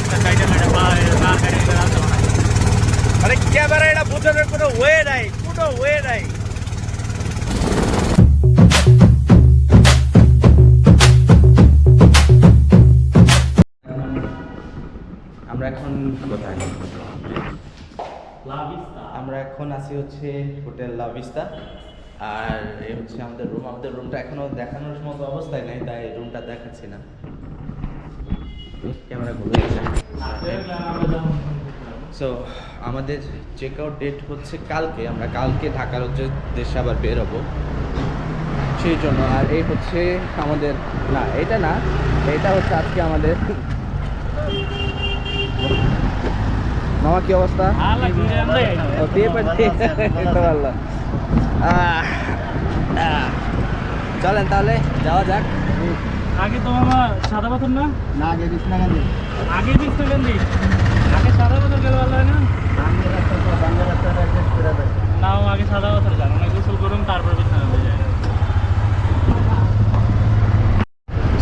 রাস্তা সাইডে মেডে কার গাড়ি রাস্তা মানে ক্যামেরা এটা বোঝানোর কোনো ওয়ে নাই কোনো ওয়ে নাই। আমরা এখন কোথায়? আমরা এখন আছি হচ্ছে হোটেল লাভিস্তা আর এই হচ্ছে আমাদের রুম আমাদের রুমটা এখনও দেখানোর মতো অবস্থায় নেই তাই রুমটা দেখাচ্ছি না। ক্যামেরা সো আমাদের চেক আউট ডেট হচ্ছে কালকে। আমরা কালকে ঢাকার হচ্ছে দেশে আবার বেরোবো সেই জন্য, আর এই হচ্ছে আমাদের, না, এটা না, এটা হচ্ছে আজকে আমাদের মামা, কি অবস্থা। চলেন তাহলে, যাওয়া যাক। আগে তো মামা সাদা পাথর না? না আগে কৃষ্ণাগান্ধী আগে গেন্দি আগে সাদা পাথর গেলে ভালো হয় না না আগে সাদা পাথর যান অনেক গোসল করুন তারপর হয়ে যায়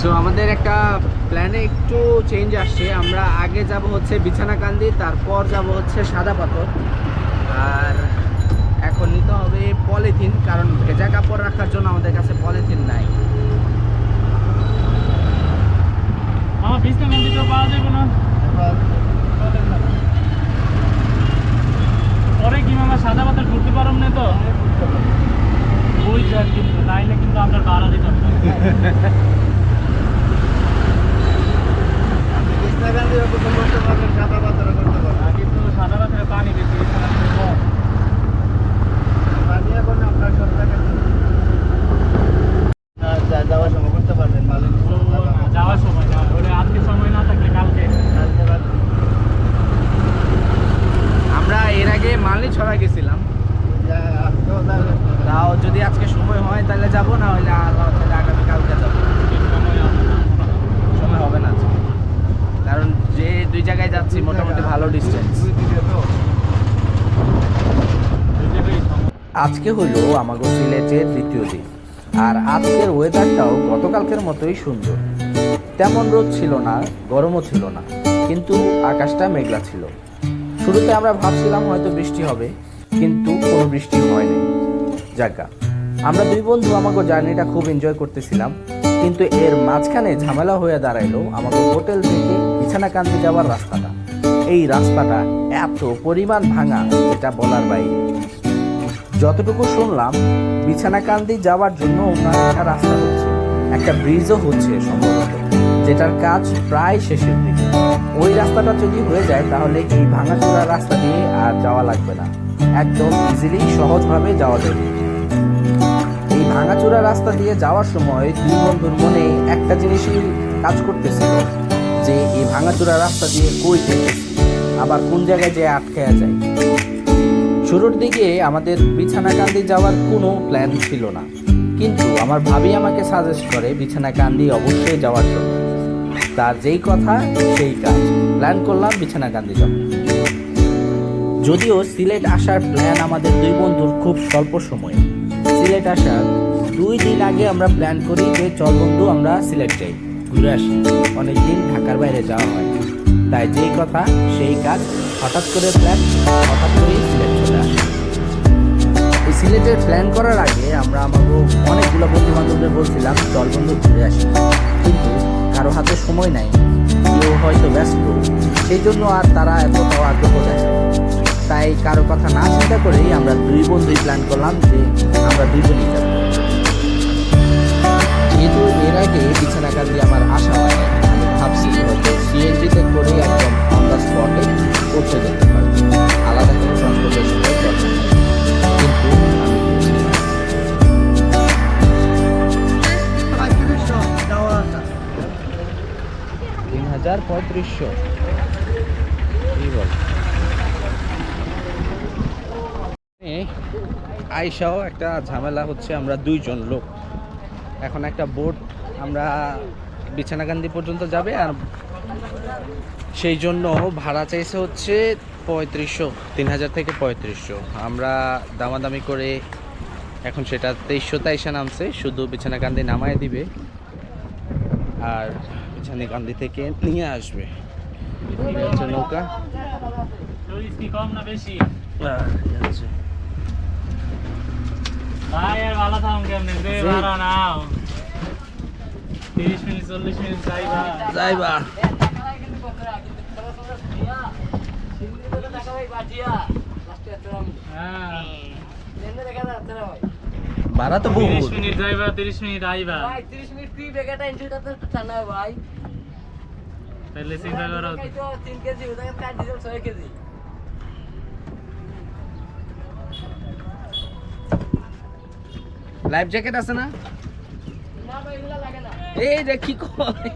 সো আমাদের একটা প্ল্যানে একটু চেঞ্জ আসছে। আমরা আগে যাব হচ্ছে বিছানাকান্দি তারপর যাব হচ্ছে সাদা পাথর। আর এখন নিতে হবে পলিথিন কারণ ভেজা কাপড় রাখার জন্য আমাদের কাছে পলিথিন নাই মামা বিছনা গেন্দি তো পাওয়া যাবে না পরে কি মামা সাদা পাথর ঘুরতে পারম না তো? ওই যান কিন্তু নাইলে কিন্তু আপনার ভাড়া দিতাম সাদা পাথরে পানি বেশি পানি এখন আপনার সরকার যাওয়ার সময় করতে পারবেন মালিক তো যাওয়ার সময় না ওটা আজকে সময় না থাকলে কালকে কালকে বাদ আগে মালনি ছড়া গেছিলাম যা তাও যদি আজকে সময় হয় তাহলে যাব, না হলে তাহলে আগামীকালকে যাব সময়। হবে না আজকে। কারণ যে দুই জায়গায় যাচ্ছি, মোটামুটি ভালো ডিস্টেন্স। আজকে হলো আমাগো সিলেটের দ্বিতীয় দিন আর আজকের ওয়েদারটাও গতকালকের মতোই সুন্দর তেমন রোদ ছিল না, গরমও ছিল না, কিন্তু আকাশটা মেঘলা ছিল শুরুতে আমরা ভাবছিলাম হয়তো বৃষ্টি হবে, কিন্তু কোনো বৃষ্টি হয়নি। জায়গা আমরা দুই বন্ধু আমাকে জার্নিটা খুব এনজয় করতেছিলাম, কিন্তু এর মাঝখানে ঝামেলা হয়ে দাঁড়াইলো আমাকে হোটেল থেকে বিছানাকান্দি যাওয়ার রাস্তাটা। এই রাস্তাটা এত পরিমাণ ভাঙা যেটা বলার বাইরে। যতটুকু শুনলাম বিছানাকান্দি যাওয়ার জন্য অন্য একটা রাস্তা হচ্ছে, একটা ব্রিজও হচ্ছে সম্ভবত। যেটার কাজ প্রায় শেষের দিকে। ওই রাস্তাটা যদি হয়ে যায়, তাহলে এই ভাঙাচোরা রাস্তা দিয়ে আর যাওয়া লাগবে না। একদম ইজিলি সহজভাবে যাওয়া যাবে। এই ভাঙাচোরা রাস্তা দিয়ে যাওয়ার সময় দুই বন্ধুর মনে একটা জিনিসই কাজ করতেছিল, যে এই ভাঙাচোরা রাস্তা দিয়ে কই যেতেছি আবার কোন জায়গায় যে আটকায়া যায়? শুরুর দিকে আমাদের বিছানাকান্দি যাওয়ার কোনো প্ল্যান ছিল না। কিন্তু আমার ভাবি আমাকে সাজেস্ট করে বিছানাকান্দি অবশ্যই যাওয়ার জন্য। তার যেই কথা, সেই কাজ। প্ল্যান করলাম বিছানা বিছানাকান্দি যাব। যদিও সিলেট আসার প্ল্যান আমাদের দুই বন্ধুর খুব স্বল্প সময়ে। সিলেট আসার দুই দিন আগে আমরা প্ল্যান করি যে, চল বন্ধু, আমরা সিলেট যাই, ঘুরে আসি। অনেকদিন ঢাকার বাইরে যাওয়া হয় তাই যেই কথা, সেই কাজ হঠাৎ করে প্ল্যান হঠাৎ করেই সিলেট চলে আসে। সিলেটের প্ল্যান করার আগে আমরা আমাকে অনেকগুলো বন্ধু বান্ধবদের বলছিলাম, চল বন্ধু, ঘুরে আসি। কিন্তু কারও হাতে সময় নাই, কেউ হয়তো ব্যস্ত। সেই জন্য আর তারা এতটাও আগ্রহ দেয়। তাই কারও কথা না চিন্তা করেই আমরা দুই বন্ধুই প্ল্যান করলাম যে আমরা দুইজনই যাব। যেহেতু এর আগে বিছানা কাজে আমার আশা হয় বল আইসাও একটা ঝামেলা হচ্ছে, আমরা দুইজন লোক। এখন একটা বোট, আমরা বিছানাকান্দি পর্যন্ত যাবে, আর সেই জন্য ভাড়া চাইছে হচ্ছে পঁয়ত্রিশশো, তিন হাজার থেকে পঁয়ত্রিশশো। আমরা দামাদামি করে এখন সেটা তেইশশো তাইশে নামছে, শুধু বিছানাকান্দি নামায় দিবে। আর বিছানাকান্দি থেকে নিয়ে আসবে। হচ্ছে নৌকা। চল্লিশ কম না বেশি। ভাই আর ভালো থাকুন কেমনে? নাও। তিরিশ মিনিট চল্লিশ মিনিট যাইবা যাইবা হ্যাঁ। ভাড়া তো তিরিশ বহুত মিনিট যাইবা তিরিশ মিনিট আইবা 30 মিনিট তুই বেগাটা ইনজুরিটা তো ঠান্ডা ভাই। তাহলে চিন্তা করো খাই তো 3 কেজি ওটাকে কাট দিলাম 6 কেজি। লাইফ জ্যাকেট আছে না? না ভাই এগুলা লাগে না। এই যে কি কয়?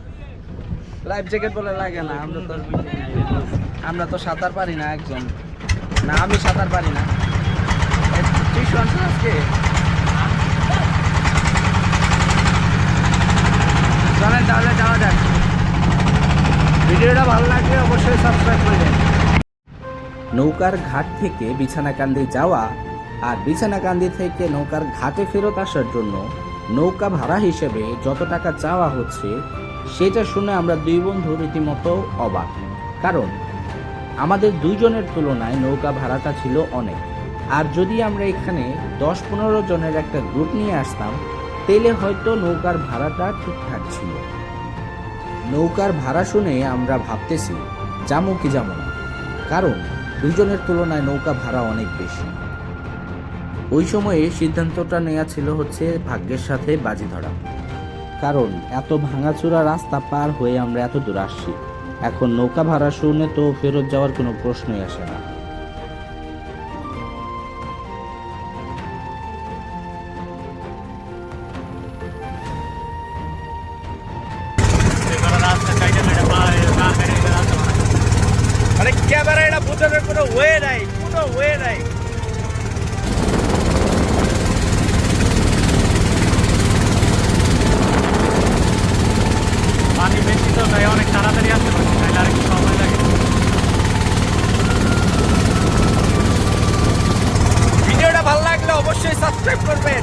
লাইফ জ্যাকেট বলে লাগে না আমরা তো আমরা তো সাঁতার পারি না একজন। না আমি সাঁতার পারি না। টিউশন আজকে? চলেন তাহলে যাওয়া যাক। ভিডিওটা ভালো লাগলে অবশ্যই সাবস্ক্রাইব করে দেন নৌকার ঘাট থেকে বিছানাকান্দি যাওয়া আর বিছানাকান্দি থেকে নৌকার ঘাটে ফেরত আসার জন্য নৌকা ভাড়া হিসেবে যত টাকা চাওয়া হচ্ছে, সেটা শুনে আমরা দুই বন্ধু রীতিমতো অবাক। কারণ আমাদের দুইজনের তুলনায় নৌকা ভাড়াটা ছিল অনেক। আর যদি আমরা এখানে দশ পনেরো জনের একটা গ্রুপ নিয়ে আসতাম তাহলে হয়তো নৌকার ভাড়াটা ঠিকঠাক ছিল। নৌকার ভাড়া শুনে আমরা ভাবতেছি যাব কি যাব না। কারণ দুজনের তুলনায় নৌকা ভাড়া অনেক বেশি। ওই সময়ে সিদ্ধান্তটা নেওয়া ছিল হচ্ছে ভাগ্যের সাথে বাজি ধরা। কারণ, এত ভাঙাচোরা রাস্তা পার হয়ে আমরা এত দূর আসছি। এখন নৌকা ভাড়া শুনে তো ফেরত যাওয়ার কোনো প্রশ্নই আসে না। বোঝানোর কোনো ওয়ে নাই, কোনো ওয়ে নাই। তাড়াতাড়ি ভিডিওটা ভালো লাগলে অবশ্যই করবেন।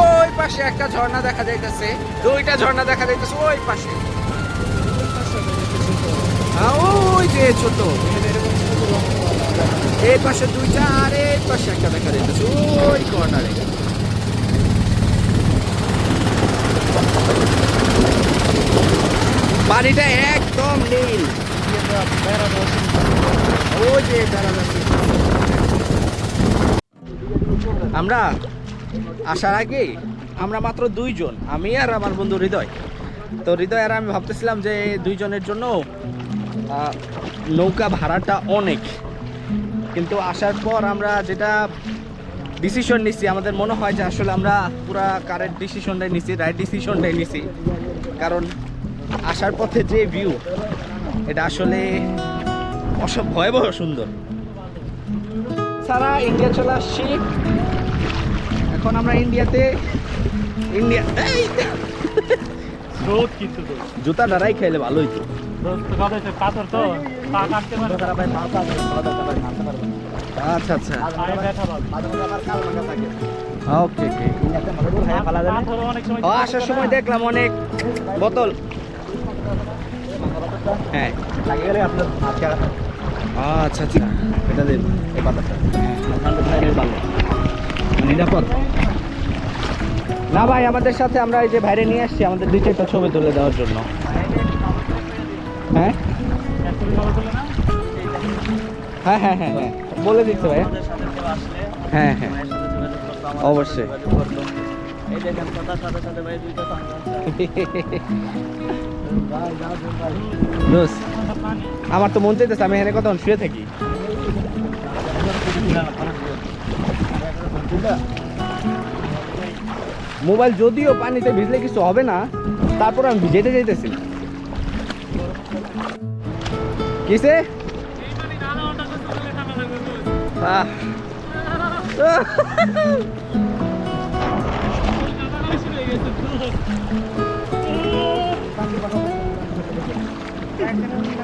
ওই পাশে একটা ঝর্ণা দেখা যাইতেছে, দুইটা ঝর্ণা দেখা যাইতেছে, ওই পাশে। ওই যে ছোট। এই পাশে দুইটা আর এই পাশে একটা দেখা যাইতেছে ওই কর্নারে পানিটা একদম নীল। ওই যে আমরা আসার আগে আমরা মাত্র দুইজন, আমি আর আমার বন্ধু হৃদয়। তো হৃদয় আর আমি ভাবতেছিলাম যে দুইজনের জন্য নৌকা ভাড়াটা অনেক। কিন্তু আসার পর আমরা যেটা ডিসিশন নিছি আমাদের মনে হয় যে আসলে আমরা পুরা কারেক্ট ডিসিশনটাই নিছি রাইট ডিসিশনটাই নিছি। কারণ আসার পথে যে ভিউ এটা আসলে অসব ভয়াবহ সুন্দর। সারা ইন্ডিয়া চলে আসছি। এখন আমরা ইন্ডিয়াতে ইন্ডিয়া জুতা দাঁড়াই খাইলে ভালো হইতো আচ্ছা আচ্ছা। ওকে আসার সময় দেখলাম অনেক বোতল। হ্যাঁ। আচ্ছা আচ্ছা। এটা দেব এই পাতাটা নিরাপদ। না ভাই আমাদের সাথে আমরা এই যে বাইরে নিয়ে আসছি আমাদের দুই চারটা ছবি তুলে দেওয়ার জন্য। হ্যাঁ? হ্যাঁ হ্যাঁ হ্যাঁ হ্যাঁ। বলে দিতে ভাই হ্যাঁ হ্যাঁ। অবশ্যই। এই দেখেন কথার সাথে সাথে ভাই দুইটা আমার তো মন চাইতেছে আমি এখানে কতক্ষণ শুয়ে থাকি? মোবাইল যদিও পানিতে ভিজলে কিছু হবে না তারপর আমি ভিজেতে যাইতেছি রোদ।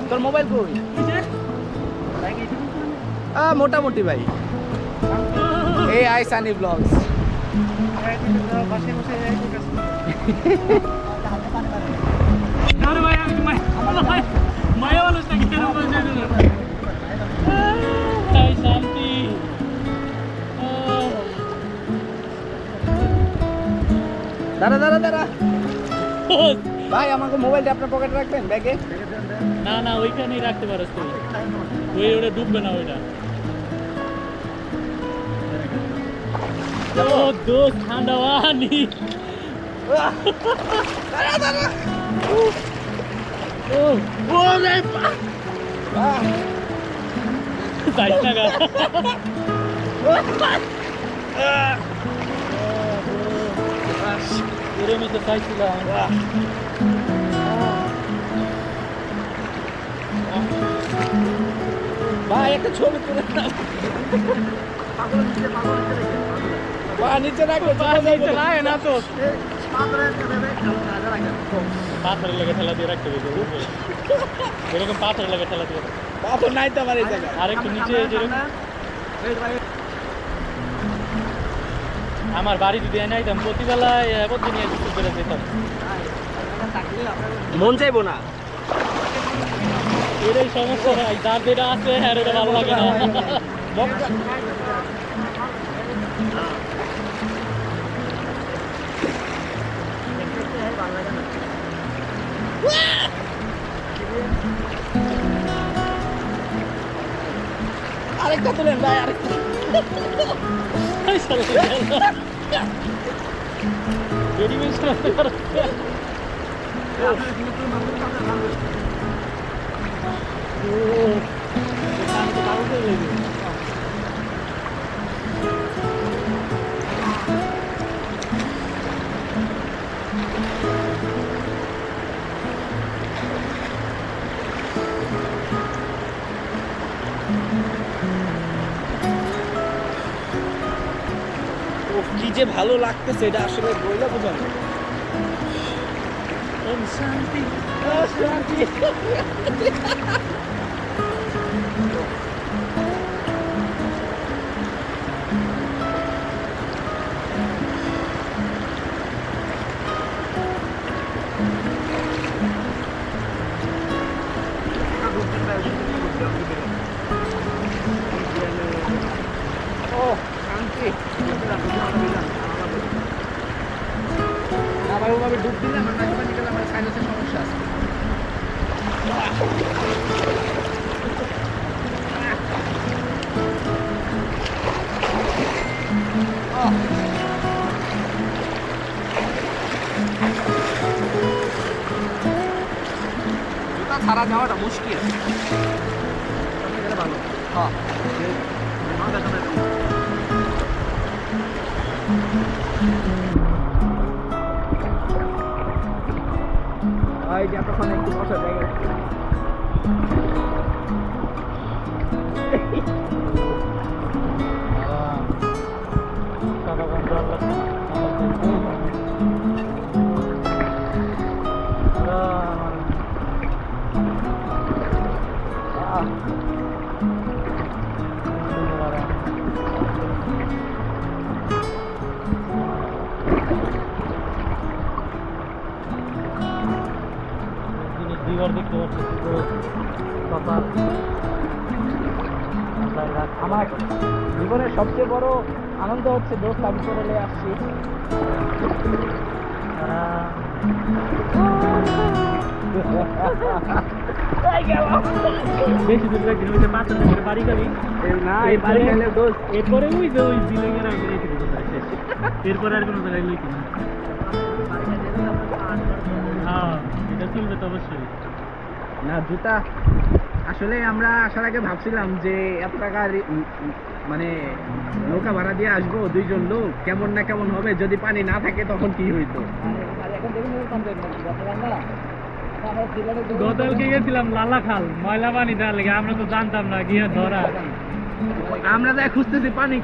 তোর মোবাইল কই? মোটামুটি ভাই। এই আই সানি ব্লগস দাঁড়া দাঁড়া দাঁড়া। ভাই আমাকে মোবাইলটা আপনার পকেটে রাখবেন ব্যাগে? না না ওইখানেই রাখতে পারো তুই ওই ওটা ডুববে না ওইটা। ও দোস্ত ঠান্ডা দাঁড়া দাঁড়া। ও। ওরে যাইস না গা এরমই তো চাইছিলাম ভাই একটা ছবি তুলে দাও পা নিচে রাখবে লাগে না তো পাথরের লেগে ঠেলা দিয়ে রাখতে হবে। এরকম লেগে ঠেলা দিয়ে পাথর নাই তো আমার এই জায়গায়। আর একটু নিচে যেরকম আমার বাড়ি যদি এনে আইতাম প্রতিবেলায় প্রতিদিন একটু করে যেতাম। মন চাইব না। এটাই সমস্যা যার যেটা আছে হ্যাঁ ভালো লাগে না। আরেকটা তুলেন ভাই আরেকটা। উফ, যে ভালো লাগতেছে এটা আসলে বইলা বোঝানো। শান্তি। শান্তি। ওভাবে ডুব দিলে আমার গেলে আমার সাইনাসের সমস্যা আছে। ছাড়া যাওয়াটা মুশকিল। ভালো। হ্যাঁ। এই যে এতক্ষণ একটু বসা জায়গা আমার জীবনের সবচেয়ে বড় আনন্দ হচ্ছে দোস্ত আমি চলে আসছি। বেশি দূর লাগছে ওই যে পাথর থেকে বাড়ি যাবি। না এই বাড়ি গেলে দোস্ত। এরপরে ওই যে ওই বিল্ডিংয়ের আগে রেখে দিতে এরপরে আর কোনো জায়গায় লইতে না। হ্যাঁ এটা চলবে তো অবশ্যই। না জুতা। আসলে আমরা আসার আগে ভাবছিলাম যে এত টাকা মানে নৌকা ভাড়া দিয়ে আসব দুইজন লোক কেমন না কেমন হবে যদি পানি না থাকে তখন কি হইতো? গতকালকে গেছিলাম লালা খাল ময়লা পানি দেওয়ার লেগে আমরা তো জানতাম না গিয়ে ধরা। আমরা যা খুঁজতেছি পানি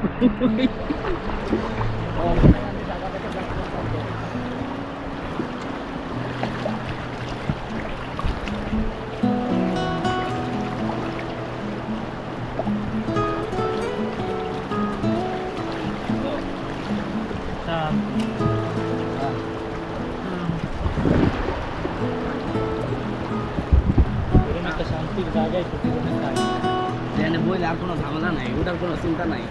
চিন্তা নাই।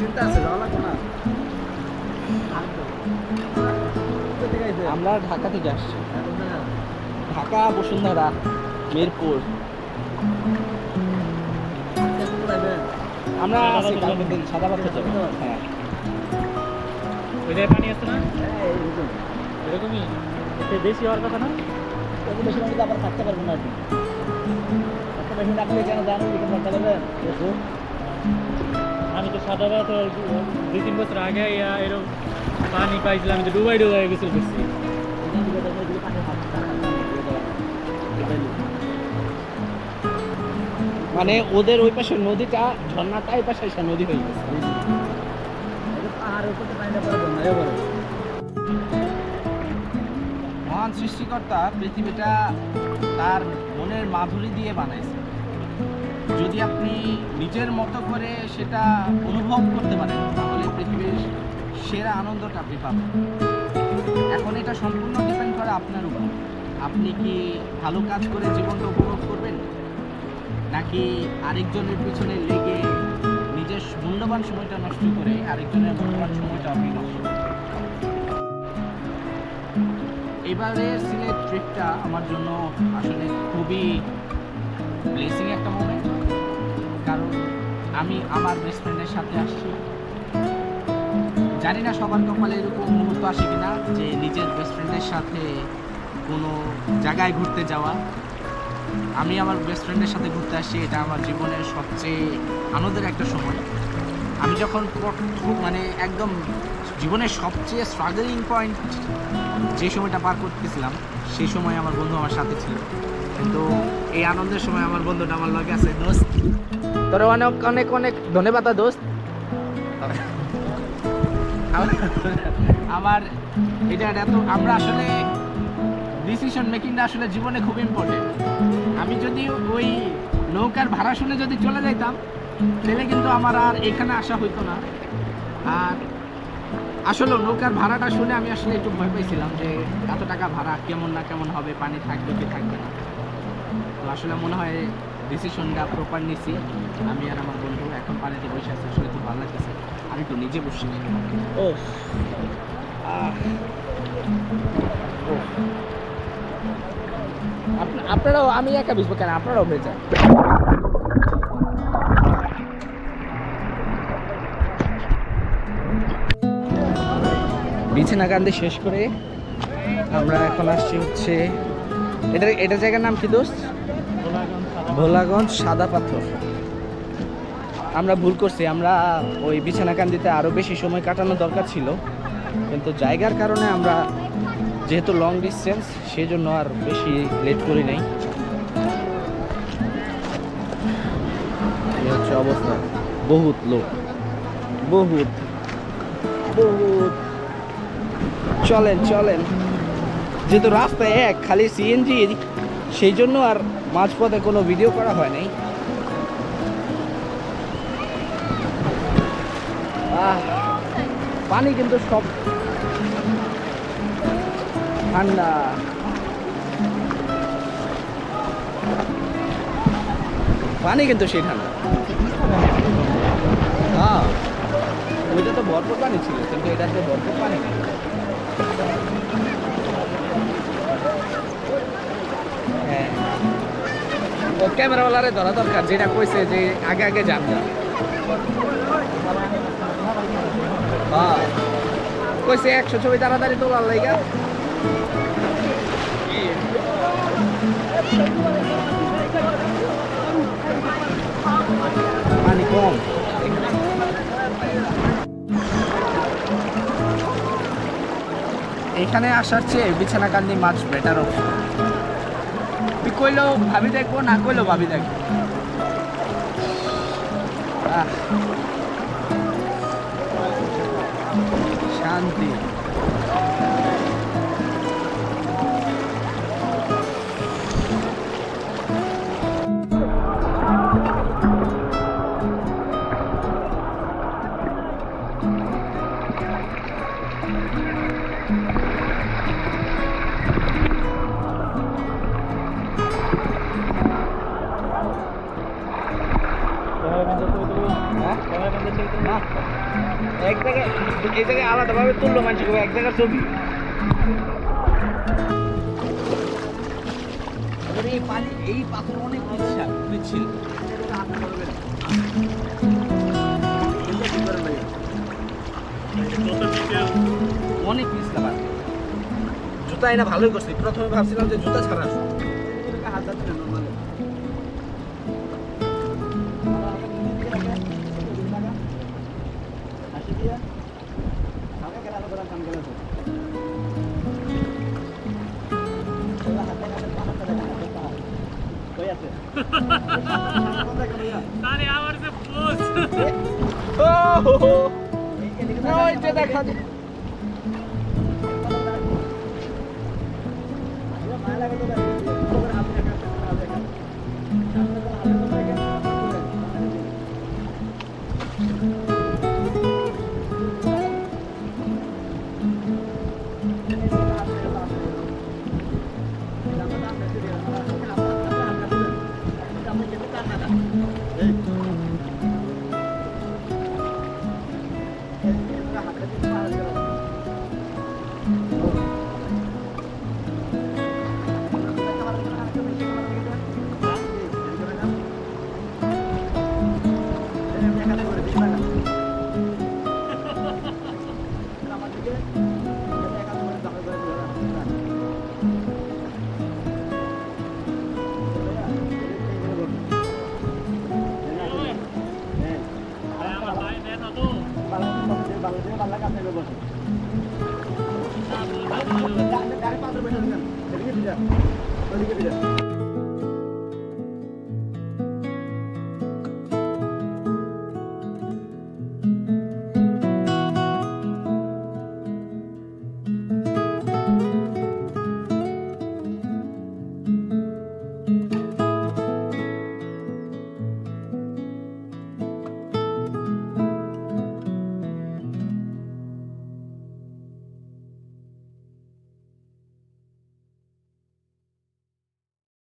চিন্তা আছে যাওয়া লাগবে না। আমরা ঢাকা থেকে আসছি। ঢাকা বসুন্ধরা মিরপুর। আমরা আছি সাদা পাথর যাব। হ্যাঁ। ওই পানি আছে না? এরকমই। একটু বেশি হওয়ার কথা না? বেশি মানুষ আবার থাকতে পারব না আর কি। এত বেশি না আপনি কেন জানেন এখানে থাকতে পারবেন আমি তো পাথর দুই তিন বছর আগে এরকম পানি পাইছিলাম আমি তো ডুবাই ডুবাই গোসল করছি। মানে ওদের ওই পাশে নদীটা, ঝর্ণাটা এই পাশে এসে নদী হয়ে গেছে। মহান সৃষ্টিকর্তা পৃথিবীটা তার মনের মাধুরী দিয়ে বানাইছে। যদি আপনি নিজের মতো করে সেটা অনুভব করতে পারেন, তাহলে পৃথিবীর সেরা আনন্দটা আপনি পাবেন। এখন এটা সম্পূর্ণ ডিপেন্ড করে আপনার উপর। আপনি কি ভালো কাজ করে জীবনটা উপভোগ করবেন? নাকি আরেকজনের পিছনে লেগে নিজের মূল্যবান সময়টা নষ্ট করে আরেকজনের মূল্যবান সময়টা আপনি নষ্ট করবেন? এবারের সিলেট ট্রিপটা আমার জন্য আসলে খুবই ব্লেসিং একটা মোমেন্ট কারণ আমি আমার বেস্ট ফ্রেন্ডের সাথে আসছি। জানি না সবার কপালে এরকম মুহূর্ত আসে কিনা যে নিজের বেস্ট ফ্রেন্ডের সাথে কোনো জায়গায় ঘুরতে যাওয়া। আমি আমার বেস্ট ফ্রেন্ডের সাথে ঘুরতে আসছি, এটা আমার জীবনের সবচেয়ে আনন্দের একটা সময়। আমি যখন মানে একদম জীবনের সবচেয়ে স্ট্রাগলিং পয়েন্ট যে সময়টা পার করতেছিলাম, সেই সময় আমার বন্ধু আমার সাথে ছিল। কিন্তু এই আনন্দের সময় আমার বন্ধুটা আমার লগে আছে, দোস্ত। তোর অনেক অনেক অনেক ধন্যবাদ দোস্ত। আমার- এটা এত, আমরা আসলে ডিসিশন মেকিংটা আসলে জীবনে খুব ইম্পর্টেন্ট আমি যদি ওই নৌকার ভাড়া শুনে যদি চলে যাইতাম, তাহলে কিন্তু আমার আর এখানে আসা হইতো না। আর আসলে নৌকার ভাড়াটা শুনে আমি আসলে একটু ভয় পাইছিলাম যে এত টাকা ভাড়া কেমন না কেমন হবে, পানি থাকবে কি থাকবে না। তো আসলে মনে হয় ডিসিশনটা প্রপার নিছি। আমি আর আমার বন্ধু এখন পানিতে বসে আছি আসলে খুব ভালো লাগতেছে। আমি একটু নিজে বসছি। ও ও। আপনারাও আমি একা বুঝব কেন? আপনারাও ভেজা বিছানা কান্দি শেষ করে আমরা এখন আসছি হচ্ছে এটা এটা জায়গার নাম কি দোস্ত? ভোলাগঞ্জ সাদা পাথর। আমরা ভুল করছি, আমরা ওই বিছানাকান্দিতে আরও বেশি সময় কাটানো দরকার ছিল, কিন্তু জায়গার কারণে আমরা যেহেতু লং ডিস্টেন্স সেই জন্য আর বেশি লেট করি নাই। হচ্ছে অবস্থা। বহুত লোক। বহুত। বহুত। চলেন চলেন। যেহেতু রাস্তা এক, খালি সিএনজি সেই জন্য আর মাঝপথে কোনো ভিডিও করা হয় নাই। পানি কিন্তু সব ঠান্ডা। পানি কিন্তু সেই ঠান্ডা। হ্যাঁ ওইটা তো ভরপুর পানি ছিল, কিন্তু এটাতে ভরপুর পানি নেই ক্যামেরাওয়ালারে ধরা দরকার, যেটা কইছে যে আগে আগে যান। কইছে একশো ছবি তাড়াতাড়ি তোলার লাইগা। পানি কম। এখানে আসার চেয়ে বিছানাকান্দি মাছ বেটার অপশন কইলেও ভাবি দেখব না কইলেও ভাবি দেখব। শান্তি। টাকার ছবি এই পাথর অনেক বিশাল মিছিল অনেক পিস খাবার জুতা এটা ভালোই করছি। প্রথমে ভাবছিলাম যে জুতা ছাড়া হাত যাচ্ছে আরে আমার যে পোজ। ও ওই যে দেখা যায়। গাড়ি পাঁচ দিলাম ওদিকে